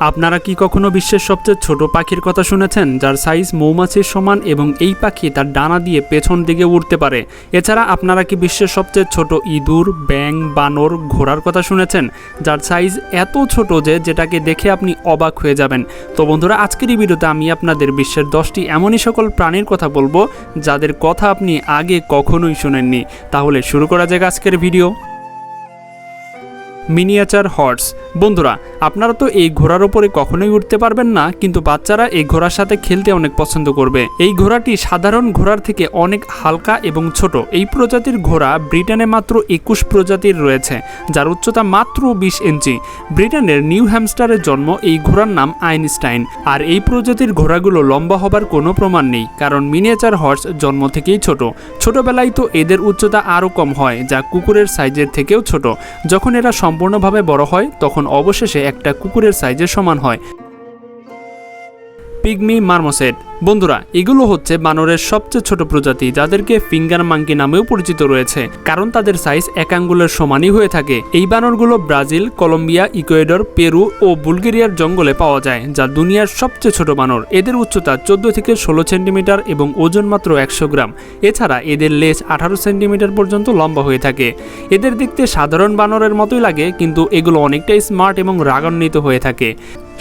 আপনারা কি কখনো বিশ্বের সবচেয়ে ছোট পাখির কথা শুনেছেন, যার সাইজ মৌমাছির সমান এবং এই পাখি তার ডানা দিয়ে পেছন দিকে উড়তে পারে? এছাড়া আপনারা কি বিশ্বের সবচেয়ে ছোট ইঁদুর ব্যাং বানর ঘোড়ার কথা শুনেছেন, যার সাইজ এত ছোট যে যেটাকে দেখে আপনি অবাক হয়ে যাবেন? তো বন্ধুরা, আজকের এই ভিডিওতে আমি আপনাদের বিশ্বের দশটি এমনই সকল প্রাণীর কথা বলব, যাদের কথা আপনি আগে কখনোই শুনেননি। তাহলে শুরু করা যাক আজকের ভিডিও। Miniature horse. বন্ধুরা, আপনারা তো এই ঘোড়ার ওপরে কখনোই উঠতে পারবেন না, কিন্তু বাচ্চারা এই ঘোড়ার সাথে খেলতে অনেক পছন্দ করবে। এই ঘোড়াটি সাধারণ ঘোড়ার থেকে অনেক হালকা এবং ছোট। এই প্রজাতির ঘোড়া ব্রিটেনে মাত্র একুশ প্রজাতির রয়েছে, যার উচ্চতা মাত্র বিশ ইঞ্চি। ব্রিটেনের নিউ হ্যামস্টারের জন্ম এই ঘোড়ার নাম আইনস্টাইন। আর এই প্রজাতির ঘোড়াগুলো লম্বা হবার কোনো প্রমাণ নেই, কারণ মিনিয়েচার হর্স জন্ম থেকেই ছোট। ছোটবেলায় তো এদের উচ্চতা আরও কম হয়, যা কুকুরের সাইজের থেকেও ছোট। যখন এরা সম্পূর্ণভাবে বড় হয় তখন অবশেষে একটা কুকুরের সাইজের সমান হয়। Pygmy marmoset. বন্ধুরা, এগুলো হচ্ছে বানরের সবচেয়ে ছোট প্রজাতি যাদেরকে ফিঙ্গার মাঙ্কি নামেও পরিচিত রয়েছে, কারণ তাদের সাইজ এক আঙ্গুলের সমানই হয়ে থাকে। এই বানরগুলো ব্রাজিল, কলম্বিয়া, ইকুয়েডর, পেরু ও বুলগেরিয়ার জঙ্গলে পাওয়া যায়, যা দুনিয়ার সবচেয়ে ছোট বানর। এদের উচ্চতা চোদ্দ থেকে ষোলো সেন্টিমিটার এবং ওজন মাত্র একশো গ্রাম। এছাড়া এদের লেজ আঠারো সেন্টিমিটার পর্যন্ত লম্বা হয়ে থাকে। এদের দেখতে সাধারণ বানরের মতোই লাগে, কিন্তু এগুলো অনেকটাই স্মার্ট এবং রাগান্বিত হয়ে থাকে।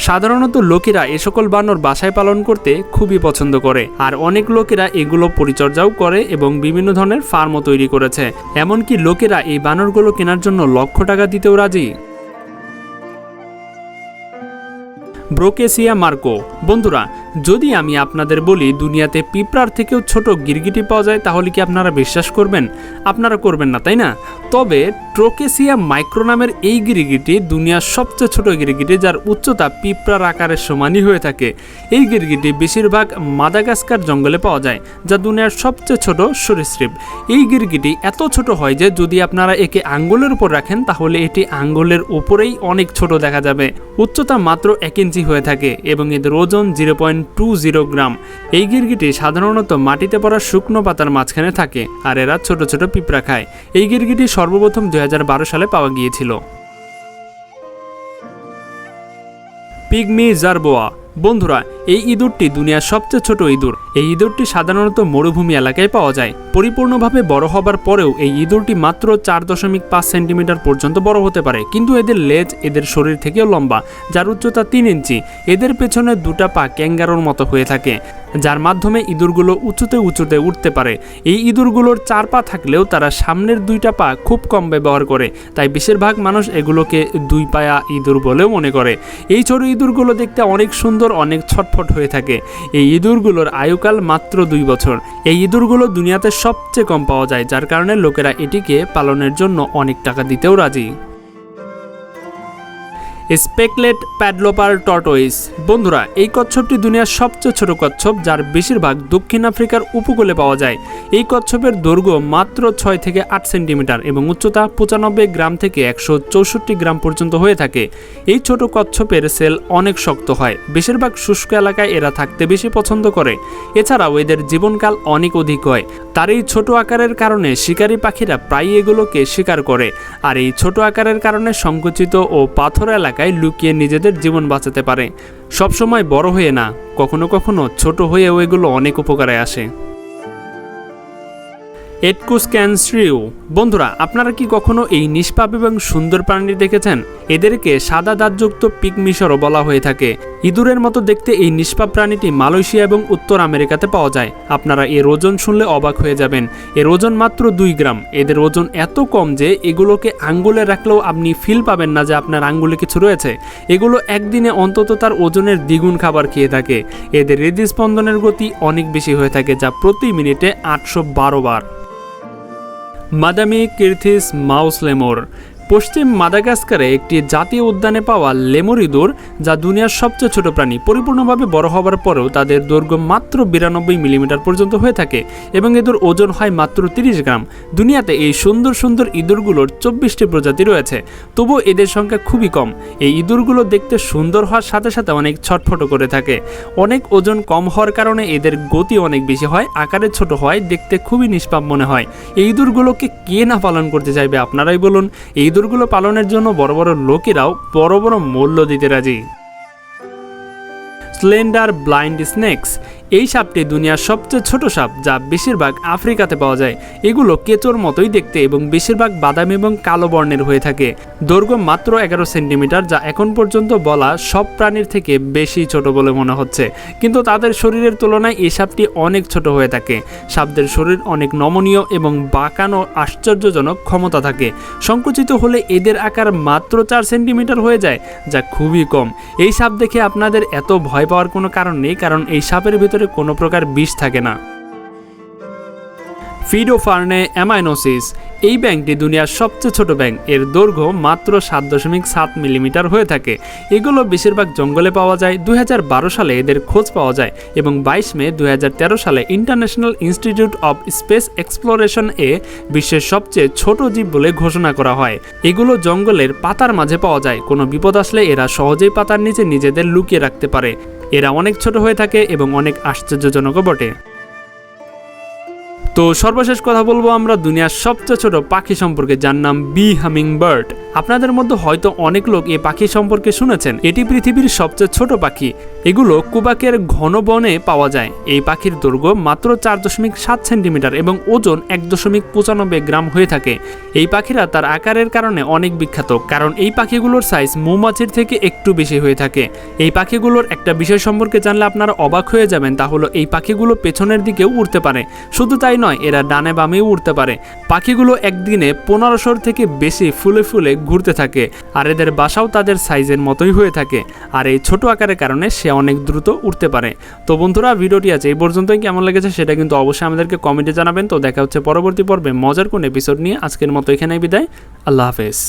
সাধারণত লোকেরা এ সকল বানর বাসায় পালন করতে খুবই পছন্দ করে, আর অনেক লোকেরা এগুলো পরিচর্যাও করে এবং বিভিন্ন ধরনের ফার্মও তৈরি করেছে। এমনকি লোকেরা এই বানরগুলো কেনার জন্য লক্ষ টাকা দিতেও রাজি। ব্রোকেসিয়া মার্কো, বন্ধুরা যদি আমি আপনাদের বলি, দুনিয়াতে পিঁপড়ার থেকেও ছোট গিরগিটি পাওয়া যায়, তাহলে কি আপনারা বিশ্বাস করবেন? আপনারা করবেন না, তাই না? তবে ট্রোকেসিয়া মাইক্রো নামের এই গিরগিটি দুনিয়ার সবচেয়ে ছোট গিরগিটি, যার উচ্চতা পিঁপড়ার আকারের সমানই হয়ে থাকে। এই গিরগিটি বেশিরভাগ মাদাগাস্কার জঙ্গলে পাওয়া যায়, যা দুনিয়ার সবচেয়ে ছোট সরীসৃপ। এই গিরগিটি এত ছোট হয় যে, যদি আপনারা একে আঙ্গুলের উপর রাখেন, তাহলে এটি আঙ্গুলের উপরেই অনেক ছোট দেখা যাবে। উচ্চতা মাত্র এক ইঞ্চি হয়ে থাকে এবং এদের ওজন zero point two zero gram. এই গিরগিটি সাধারণত মাটিতে পড়া শুকনো পাতার মাঝখানে থাকে আর এরা ছোট ছোট পিঁপড়া খায়। এই গিরগিটি সর্বপ্রথম দুই হাজার বারো সালে পাওয়া গিয়েছিল। পিগমি জারবোয়া বন্ধুরা, এই ইঁদুরটি দুনিয়ার সবচেয়ে ছোট ইঁদুর। এই ইঁদুরটি সাধারণত মরুভূমি এলাকায় পাওয়া যায়। পরিপূর্ণভাবে বড় হবার পরেও এই ইঁদুরটি মাত্র চার দশমিক পাঁচ সেন্টিমিটার পর্যন্ত বড় হতে পারে। কিন্তু এদের লেজ এদের শরীর থেকেও লম্বা, যার উচ্চতা তিন ইঞ্চি। এদের পেছনে দুটা পা ক্যাঙ্গারোর মতো হয়ে থাকে, যার মাধ্যমে ইঁদুরগুলো উঁচুতে উঁচুতে উঠতে পারে। এই ইঁদুরগুলোর চার পা থাকলেও তারা সামনের দুইটা পা খুব কম ব্যবহার করে, তাই বেশিরভাগ মানুষ এগুলোকে দুই পায়া ইঁদুর বলেও মনে করে। এই ছোট ইঁদুরগুলো দেখতে অনেক সুন্দর অনেক ছটফট হয়ে থাকে। এই ইঁদুরগুলোর আয়ুকাল মাত্র দুই বছর। এই ইঁদুরগুলো দুনিয়াতে সবচেয়ে কম পাওয়া যায়, যার কারণে লোকেরা এটিকে পালনের জন্য অনেক টাকা দিতেও রাজি। স্পেকলেট, প্যাডলোপার, টর্টোইস। বন্ধুরা, এই কচ্ছপটি দুনিয়ার সবচেয়ে ছোট কচ্ছপ, যার বেশিরভাগ দক্ষিণ আফ্রিকার উপকূলে পাওয়া যায়। এই কচ্ছপের দৈর্ঘ্য মাত্র ছয় থেকে আট সেন্টিমিটার এবং উচ্চতা পঁচানব্বই গ্রাম থেকে একশো চৌষট্টি গ্রাম পর্যন্ত হয়ে থাকে। এই ছোট কচ্ছপের সেল অনেক শক্ত হয়। বেশিরভাগ শুষ্ক এলাকায় এরা থাকতে বেশি পছন্দ করে। এছাড়াও এদের জীবনকাল অনেক অধিক হয়। তার এই ছোট আকারের কারণে শিকারী পাখিরা প্রায়ই এগুলোকে শিকার করে। আর এই ছোট আকারের কারণে সংকুচিত ও পাথর এলাকায় লুকিয়ে নিজেদের জীবন বাঁচাতে পারে। সবসময় বড় হয়ে না, কখনো কখনো ছোট হয়েও এগুলো অনেক উপকারে আসে। এটকুস ক্যানস্ট্রিউ বন্ধুরা, আপনারা কি কখনো এই নিষ্পাপ এবং সুন্দর প্রাণী দেখেছেন? এদেরকে সাদা দাঁতযুক্ত পিকমিশরও বলা হয়ে থাকে। ইঁদুরের মতো দেখতে এই নিষ্পাপ প্রাণীটি মালয়েশিয়া এবং উত্তর আমেরিকাতে পাওয়া যায়। আপনারা এর ওজন শুনলে অবাক হয়ে যাবেন। এর ওজন মাত্র দুই গ্রাম। এদের ওজন এত কম যে এগুলোকে আঙ্গুলে রাখলেও আপনি ফিল পাবেন না যে আপনার আঙ্গুলে কিছু রয়েছে। এগুলো একদিনে অন্তত তার ওজনের দ্বিগুণ খাবার খেয়ে থাকে। এদের হৃদস্পন্দনের গতি অনেক বেশি হয়ে থাকে যা প্রতি মিনিটে আটশো বারো বার। মাদামি কির্থিস মাউস লেমোর পশ্চিম মাদাগাস্কারে একটি জাতীয় উদ্যানে পাওয়া লেমুর ইঁদুর যা দুনিয়ার সবচেয়ে ছোট প্রাণী, পরিপূর্ণভাবে বড় হওয়ার পরেও তাদের দৈর্ঘ্য মাত্র বিরানব্বই মিলিমিটার পর্যন্ত হয়ে থাকে এবং এদের ওজন হয় মাত্র তিরিশ গ্রাম। দুনিয়াতে এই সুন্দর সুন্দর ইঁদুরগুলোর চব্বিশটি প্রজাতি রয়েছে, তবুও এদের সংখ্যা খুবই কম। এই ইঁদুরগুলো দেখতে সুন্দর হওয়ার সাথে সাথে অনেক ছটফট করে থাকে। অনেক ওজন কম হওয়ার কারণে এদের গতি অনেক বেশি হয়, আকারে ছোট হয় দেখতে খুবই নিষ্পাপ মনে হয়। এই ইঁদুরগুলোকে কে না পালন করতে চাইবে, আপনারাই বলুন। এই ইঁদুরগুলো পালনের জন্য বড় বড় লোকেরাও বড় বড় মূল্য দিতে রাজি। স্লেন্ডার ব্লাইন্ড স্নেক্স এই সাপটি দুনিয়ার সবচেয়ে ছোট সাপ, যা বেশিরভাগ আফ্রিকাতে পাওয়া যায়। এগুলো কেঁচোর মতোই দেখতে এবং বেশিরভাগ বাদামি এবং কালো বর্ণের হয়ে থাকে। দৈর্ঘ্য মাত্র এগারো সেন্টিমিটার, যা এখন পর্যন্ত বলা সব প্রাণীর থেকে বেশি ছোট বলে মনে হচ্ছে। কিন্তু তাদের শরীরের তুলনায় এই সাপটি অনেক ছোট হয়ে থাকে। সাপদের শরীর অনেক নমনীয় এবং বাঁকানো আশ্চর্যজনক ক্ষমতা থাকে। সংকুচিত হলে এদের আকার মাত্র চার সেন্টিমিটার হয়ে যায়, যা খুবই কম। এই সাপ দেখে আপনাদের এত ভয় পাওয়ার কোনো কারণ নেই, কারণ এই সাপের ভিতরে কোনো প্রকার বিষ থাকে না। ফিডোফার্নে অ্যামাইনোসিস এই ব্যাংকটি দুনিয়ার সবচেয়ে ছোট ব্যাংক। এর দৈর্ঘ্য মাত্র সাত দশমিক সাত মিলিমিটার হয়ে থাকে। এগুলো বেশিরভাগ জঙ্গলে পাওয়া যায়। দু হাজার বারো সালে এদের খোঁজ পাওয়া যায় এবং বাইশ মে দুই হাজার তেরো সালে international institute of space exploration এ বিশ্বের সবচেয়ে ছোট জীব বলে ঘোষণা করা হয়। এগুলো জঙ্গলের পাতার মাঝে পাওয়া যায়। কোনো বিপদ আসলে এরা সহজেই পাতার নিচে নিজেদের লুকিয়ে রাখতে পারে। এরা অনেক ছোট হয়ে থাকে এবং অনেক আশ্চর্যজনকও বটে। তো সর্বশেষ কথা বলব আমরা দুনিয়ার সবচেয়ে ছোট পাখি সম্পর্কে, যার নাম বি হামিং বার্ড আপনাদের মধ্যে হয়তো অনেক লোক এই পাখি সম্পর্কে শুনেছেন। এটি পৃথিবীর সবচেয়ে ছোট পাখি। এগুলো কুবাকের ঘন বনে পাওয়া যায়। এই পাখির দৈর্ঘ্য মাত্র চার দশমিক সাত সেন্টিমিটার এবং ওজন এক দশমিক পঁচানব্বই গ্রাম হয়ে থাকে। এই পাখিরা তার আকারের কারণে অনেক বিখ্যাত, কারণ এই পাখিগুলোর সাইজ মৌমাছির থেকে একটু বেশি হয়ে থাকে। এই পাখিগুলোর একটা বিষয় সম্পর্কে জানলে আপনারা অবাক হয়ে যাবেন, তা হলো এই পাখিগুলো পেছনের দিকেও উড়তে পারে। শুধু তাই নয়, এরা ডানে বামে উড়তে পারে। পাখিগুলো একদিনে পনেরোশোর থেকে বেশি ফুলে ফুলে ঘুরতে থাকে, আর এদের বাসাও তাদের সাইজের মতোই হয়ে থাকে, আর এই ছোট আকারের কারণে সে অনেক দ্রুত উঠতে পারে। তো বন্ধুরা, ভিডিওটি আছে এই পর্যন্তই। কেমন লেগেছে সেটা কিন্তু অবশ্যই আমাদেরকে কমেন্টে জানাবেন। তো দেখা হচ্ছে পরবর্তী পর্বে মজার কোন এপিসোড নিয়ে। আজকের মতো এখানেই বিদায়। আল্লাহ হাফেজ।